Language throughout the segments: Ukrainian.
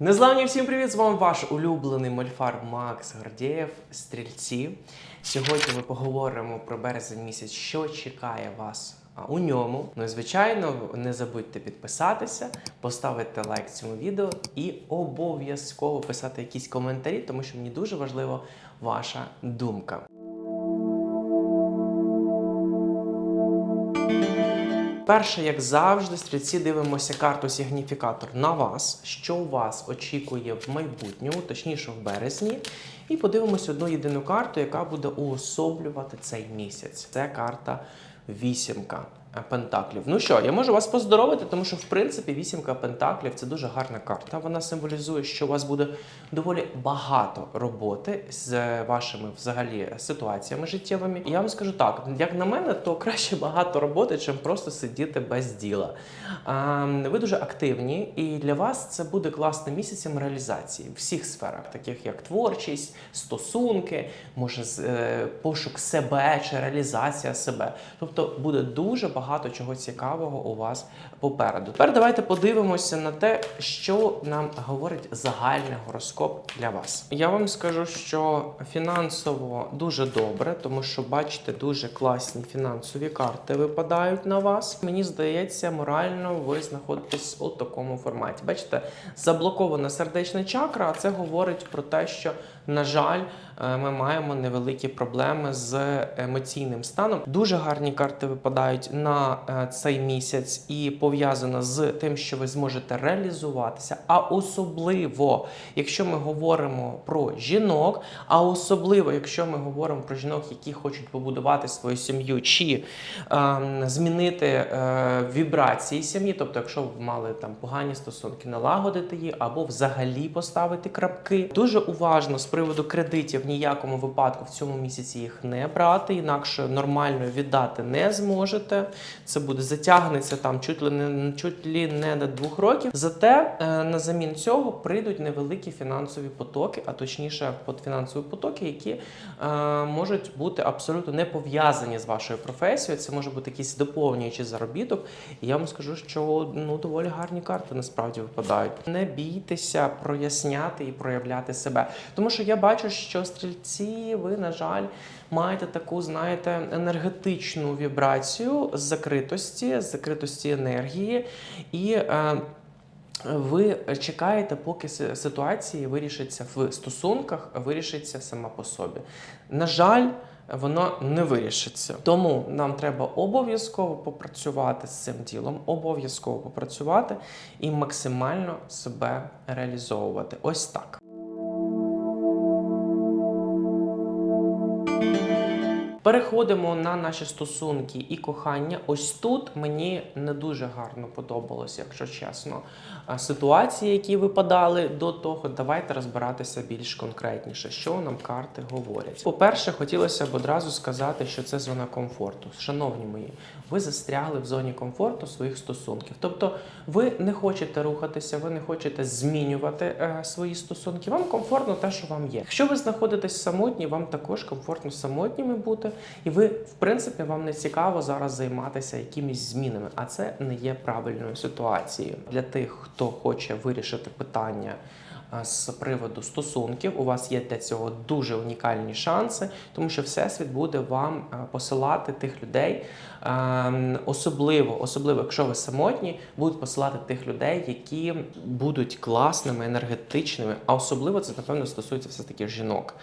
Незламні всім привіт! З вами ваш улюблений мольфар Макс Гордєєв, стрільці. Сьогодні ми поговоримо про березень місяць, що чекає вас у ньому. Ну і звичайно, не забудьте підписатися, поставити лайк цьому відео і обов'язково писати якісь коментарі, тому що мені дуже важлива ваша думка. Перше, як завжди, стрільці дивимося карту сигніфікатор на вас, що вас очікує в майбутньому, точніше в березні. І подивимося одну єдину карту, яка буде уособлювати цей місяць. Це карта вісімка пентаклів. Ну що, я можу вас поздоровити, тому що в принципі вісімка пентаклів це дуже гарна карта. Вона символізує, що у вас буде доволі багато роботи з вашими взагалі ситуаціями життєвими. І я вам скажу так: як на мене, то краще багато роботи, чим просто сидіти без діла. А, ви дуже активні, і для вас це буде класним місяцем реалізації в всіх сферах, таких як творчість, стосунки, може е, пошук себе чи реалізація себе. Тобто буде дуже багато чого цікавого у вас попереду. Тепер давайте подивимося на те, що нам говорить загальний гороскоп для вас. Я вам скажу, що фінансово дуже добре, тому що бачите, дуже класні фінансові карти випадають на вас. Мені здається, морально ви знаходитесь у такому форматі. Бачите, заблокована сердечна чакра, а це говорить про те, що на жаль, е, ми маємо невеликі проблеми з емоційним станом. Дуже гарні карти випадають на е, цей місяць і пов'язано з тим, що ви зможете реалізуватися. А особливо, якщо ми говоримо про жінок, а особливо, якщо ми говоримо про жінок, які хочуть побудувати свою сім'ю чи ем, змінити е, вібрації сім'ї, тобто, якщо ви мали там погані стосунки, налагодити її або взагалі поставити крапки. Дуже уважно з приводу кредитів в ніякому випадку в цьому місяці їх не брати, інакше нормально віддати не зможете. Це буде затягнеться там чуть ли не чуть ли не до двох років. Зате е, на замін цього прийдуть невеликі фінансові потоки, а точніше, под фінансові потоки, які е, можуть бути абсолютно не пов'язані з вашою професією. Це може бути якийсь доповнюючий заробіток. І я вам скажу, що ну доволі гарні карти насправді випадають. Не бійтеся проясняти і проявляти себе, тому що я бачу, що стрільці, ви на жаль. Маєте таку, знаєте, енергетичну вібрацію з закритості, з закритості енергії, і е, ви чекаєте, поки си- ситуація вирішиться в стосунках, вирішиться сама по собі. На жаль, воно не вирішиться. Тому нам треба обов'язково попрацювати з цим ділом, обов'язково попрацювати і максимально себе реалізовувати. Ось так. Переходимо на наші стосунки і кохання. Ось тут мені не дуже гарно подобалося, якщо чесно. Ситуації, які випадали до того, давайте розбиратися більш конкретніше, що нам карти говорять. По-перше, хотілося б одразу сказати, що це зона комфорту. Шановні мої, ви застрягли в зоні комфорту своїх стосунків. Тобто, ви не хочете рухатися, ви не хочете змінювати е, свої стосунки. Вам комфортно те, що вам є. Якщо ви знаходитесь самотні, вам також комфортно самотніми бути, і ви, в принципі, вам не цікаво зараз займатися якимись змінами, а це не є правильною ситуацією для тих, хто хоче вирішити питання. А, З приводу стосунків у вас є для цього дуже унікальні шанси, тому що всесвіт буде вам е, посилати тих людей, ем, особливо, особливо, якщо ви самотні, будуть посилати тих людей, які будуть класними, енергетичними. А особливо це напевно стосується все таки жінок.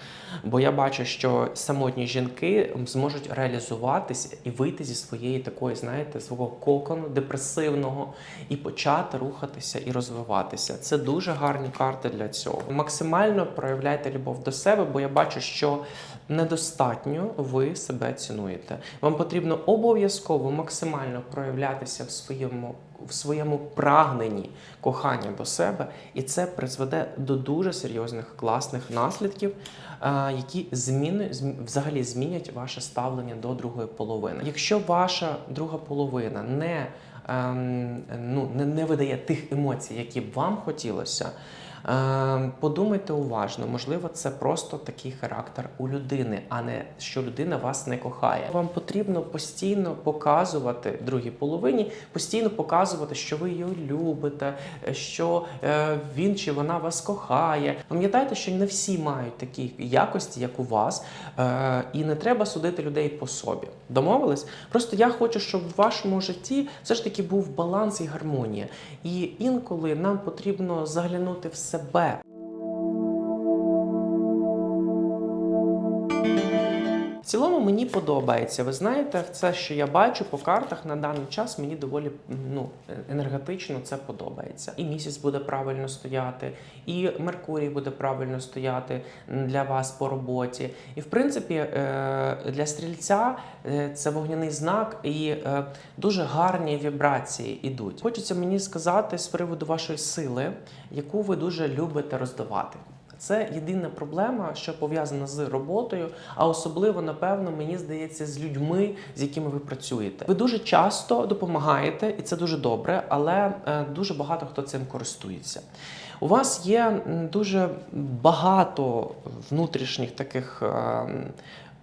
Бо я бачу, що самотні жінки зможуть реалізуватися і вийти зі своєї такої, знаєте, свого кокону депресивного і почати рухатися і розвиватися. Це дуже гарні карти для цього. Максимально проявляйте любов до себе, бо я бачу, що недостатньо ви себе цінуєте. Вам потрібно обов'язково максимально проявлятися в своєму. В своєму прагненні кохання до себе, і це призведе до дуже серйозних класних наслідків, е, які зміни зм- взагалі змінять ваше ставлення до другої половини. Якщо ваша друга половина не, ем, ну, не, не видає тих емоцій, які б вам хотілося. Е, подумайте уважно, можливо, це просто такий характер у людини, а не що людина вас не кохає. Вам потрібно постійно показувати другій половині, постійно показувати, що ви її любите, е, що е, він чи вона вас кохає. Пам'ятайте, що не всі мають такі якості, як у вас, е, і не треба судити людей по собі. Домовились? Просто я хочу, щоб в вашому житті все ж таки був баланс і гармонія. І інколи нам потрібно заглянути в себе. Цілому мені подобається. Ви знаєте, це, що я бачу по картах на даний час, мені доволі ну, енергетично це подобається. І місяць буде правильно стояти, і Меркурій буде правильно стояти для вас по роботі. І в принципі, е, для стрільця е, це вогняний знак і е, дуже гарні вібрації йдуть. Хочеться мені сказати з приводу вашої сили, яку ви дуже любите роздавати. Це єдина проблема, що пов'язана з роботою, а особливо, напевно, мені здається, з людьми, з якими ви працюєте. Ви дуже часто допомагаєте, і це дуже добре, але е, дуже багато хто цим користується. У вас є дуже багато внутрішніх таких. е,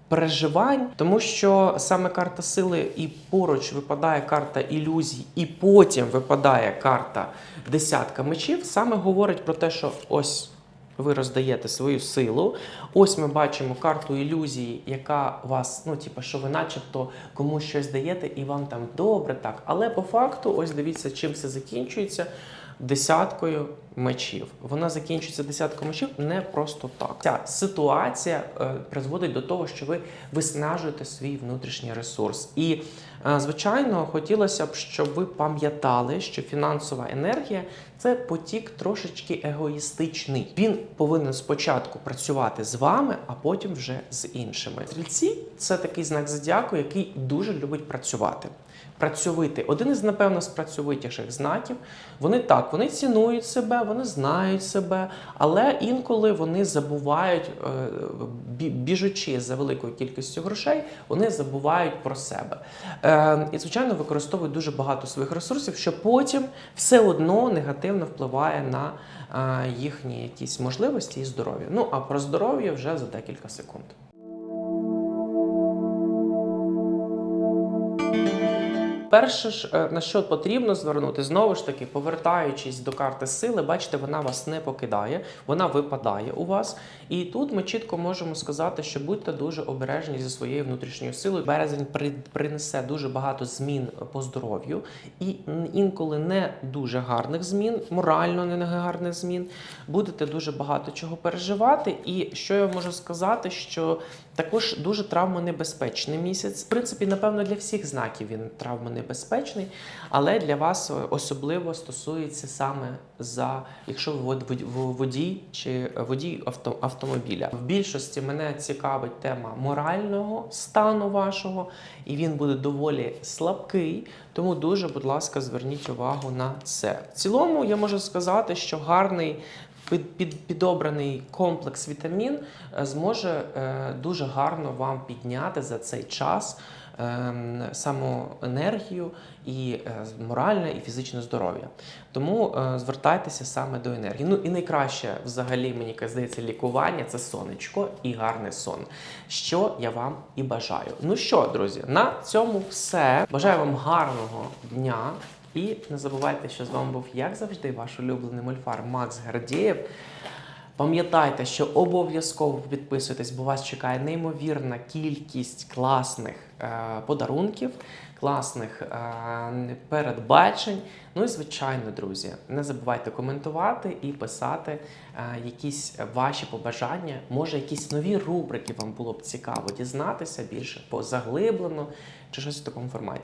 Переживань, тому що саме карта сили і поруч випадає карта ілюзій, і потім випадає карта десятка мечів, саме говорить про те, що ось ви роздаєте свою силу. Ось ми бачимо карту ілюзії, яка вас, ну, типу, що ви начебто комусь щось даєте, і вам там добре так. Але по факту, ось дивіться, чим все закінчується. Десяткою мечів. Вона закінчується десяткою мечів не просто так. Ця ситуація е, призводить до того, що ви виснажуєте свій внутрішній ресурс. І, е, звичайно, хотілося б, щоб ви пам'ятали, що фінансова енергія це потік трошечки егоїстичний. Він повинен спочатку працювати з вами, а потім вже з іншими. Стрільці це такий знак зодіаку, який дуже любить працювати. Працьовитий. Один із, напевно, з працьовитіших знаків. Вони так, вони цінують себе, вони знають себе, але інколи вони забувають, е, біжучи за великою кількістю грошей, вони забувають про себе. Е, І, звичайно, використовують дуже багато своїх ресурсів, що потім все одно негативно впливає на е, їхні якісь можливості і здоров'я. Ну а про здоров'я вже за декілька секунд. Перше ж е, на що потрібно звернути, знову ж таки, повертаючись до карти сили, бачите, вона вас не покидає, вона випадає у вас. І тут ми чітко можемо сказати, що будьте дуже обережні зі своєю внутрішньою силою. Березень при- принесе дуже багато змін по здоров'ю, і інколи не дуже гарних змін, морально не гарних змін. Будете дуже багато чого переживати. І що я можу сказати, що також дуже травмонебезпечний місяць. В принципі, напевно, для всіх знаків він травмонебезпечний, але для вас е, особливо стосується саме за якщо ви водій чи водій авто, автомобіля. В більшості мене цікавить тема морального стану вашого, і він буде доволі слабкий. Тому дуже, будь ласка, зверніть увагу на це. В цілому я можу сказати, що гарний підобраний комплекс вітамін е, зможе е, дуже гарно вам підняти за цей час ем, самоенергію і е, моральне і фізичне здоров'я. Тому звертайтеся саме до енергії. Ну і найкраще взагалі, мені здається, лікування це сонечко і гарний сон. Що я вам і бажаю. Ну що, друзі, на цьому все. Бажаю вам гарного дня. І не забувайте, що з вами був, як завжди, ваш улюблений мольфар Макс Гардієв. Пам'ятайте, що обов'язково підписуйтесь, бо вас чекає неймовірна кількість класних е, подарунків, класних е, передбачень. Ну і звичайно, друзі, не забувайте коментувати і писати е, якісь ваші побажання. Може, якісь нові рубрики вам було б цікаво дізнатися більше позаглиблено чи щось в такому форматі.